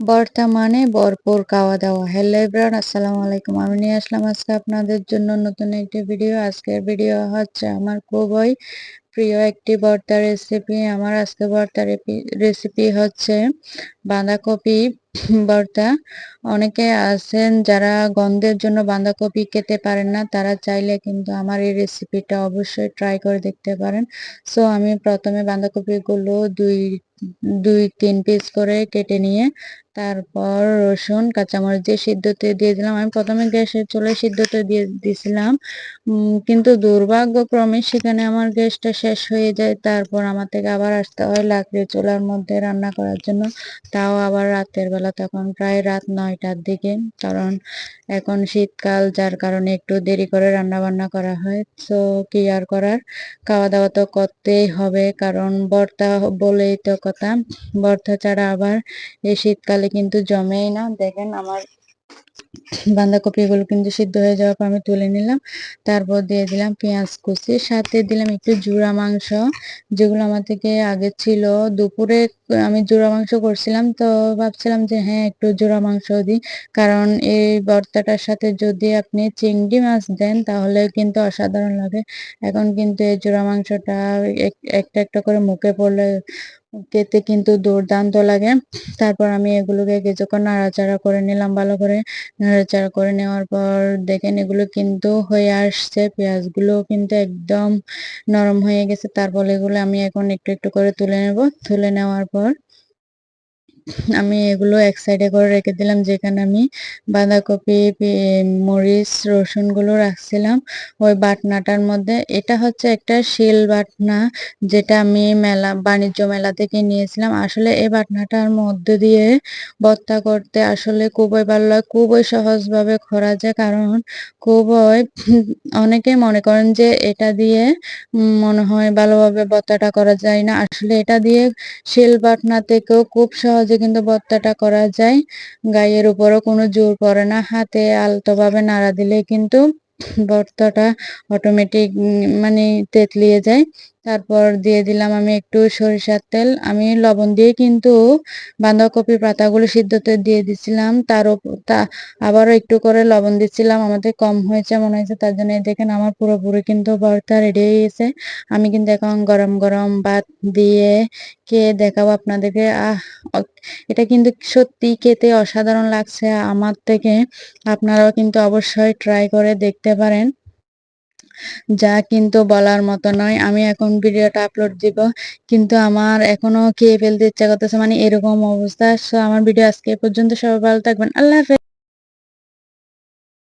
বর্তমানে ভরপুর খাওয়া দাওয়া। হ্যালো এভরিওয়ান আসসালামু আলাইকুম। আমি নিয়ে আসলাম আজকে আপনাদের জন্য নতুন একটি ভিডিও আজকের ভিডিও হচ্ছে আমার খুবই প্রিয় একটি ভর্তা রেসিপি আমার আজকে ভর্তা রেসিপি হচ্ছে বাঁধাকপি ভর্তা। অনেকে আছেন যারা গন্ধের জন্য বাঁধাকপি খেতে পারেন না, তারা চাইলে কিন্তু আমার এই রেসিপিটা অবশ্যই ট্রাই করে দেখতে পারেন। সো আমি প্রথমে বাঁধাকপিগুলো দুই দুই, তিন পিস করে কেটে নিয়ে তারপর রসুন, কাঁচামরিচ দিয়ে সিদ্ধতে দিয়ে দিলাম। আমি প্রথমে গ্যাসের চুলে সিদ্ধতে দিয়ে দিছিলাম। কিন্তু দুর্ভাগ্যক্রমে সেখানে আমার গ্যাসটা শেষ হয়ে যায়। তারপর আমার থেকে আবার আসতে হয় লাকড়ি চুলার মধ্যে রান্না করার জন্য। তাও আবার রাতের বেলা, তখন প্রায় রাত নয়টার দিকে। কারণ এখন শীতকাল, যার কারণে একটু দেরি করে রান্না বান্না করা হয়। তো কি আর করার? খাওয়া দাওয়া তো করতেই হবে। কারণ বর্তা বলেই তো কথা। বর্তা ছাড়া আবার এই শীতকালে কিন্তু জমেই না। দেখেন আমার বাঁধাকপিগুলো কিন্তু সিদ্ধ হয়ে যাওয়ার পর আমি তুলে নিলাম। তারপর দিয়ে দিলাম পেঁয়াজ কুচি, সাথে দিলাম একটু জুড়া মাংস, যেগুলো আমার থেকে আগে ছিল। দুপুরে আমি জোড়া মাংস করছিলাম, তো ভাবছিলাম যে হ্যাঁ একটু জোড়া মাংস দিই। কারণ এই ভর্তাটার সাথে যদি আপনি চিংড়ি মাছ দেন, তাহলে কিন্তু অসাধারণ লাগে। এখন কিন্তু এই জোড়া মাংসটা একটা একটা করে মুখে পড়লে খেতে কিন্তু দুর্দান্ত লাগে। তারপর আমি এগুলোকে কিছুক্ষণ নাড়াচাড়া করে নিলাম ভালো করে। নাড়াচাড়া করে নেওয়ার পর দেখেন এগুলো কিন্তু হয়ে আসছে পেঁয়াজগুলো কিন্তু একদম নরম হয়ে গেছে। তারপর এগুলো আমি এখন একটু একটু করে তুলে নেব। তুলে নেওয়ার পর আমি এগুলো এক সাইডে করে রেখে দিলাম, যেখানে আমি বাঁধাকপি মরিচ, রসুনগুলো রাখছিলাম। ওই বাটনাটার মধ্যে, এটা হচ্ছে একটা শিল বাটনা, যেটা আমি মেলা, বাণিজ্য মেলা থেকে নিয়েছিলাম। আসলে এই বাটনাটার মধ্যে দিয়ে ভর্তা করতে আসলে খুবই ভালো লাগে, খুবই সহজভাবে করা যায়। কারণ খুবই, অনেকে মনে করেন যে এটা দিয়ে মনে হয় ভালোভাবে ভর্তাটা করা যায় না। আসলে এটা দিয়ে শিল বাটনা থেকেও খুব সহজে সহজে কিন্তু ভর্তাটা করা যায়। গায়ের উপরও কোনো জোর পড়ে না। হাতে আলতোভাবে নাড়া দিলে কিন্তু ভর্তাটা অটোমেটিক মানে তেতলিয়ে যায়। তারপর দিয়ে দিলাম আমি একটু সরিষার তেল। আমি লবণ দিয়ে কিন্তু বাঁধাকপি পাতাগুলো সিদ্ধতে দিয়ে দিছিলাম। তার তা আবারও একটু করে লবণ দিচ্ছিলাম আমাদের কম হয়েছে, মনে হয়েছে, তার জন্য দেখেন আমার পুরোপুরি কিন্তু ভর্তা রেডি হয়ে গেছে। আমি কিন্তু এখন গরম গরম ভাত দিয়ে খেয়ে দেখাবো আপনাদেরকে। আহ এটা কিন্তু সত্যি খেতে অসাধারণ লাগছে। আমার থেকে আপনারাও কিন্তু অবশ্যই ট্রাই করে দেখতে পারেন। যা কিন্তু বলার মতো নয়। আমি এখন ভিডিওটা আপলোড দিব, কিন্তু আমার এখনও খেয়ে ফেলতে ইচ্ছা করতেছে। মানে এরকম অবস্থা। সো আমার ভিডিও আজকে পর্যন্ত। সবাই ভালো থাকবেন। আল্লাহ হাফেজ।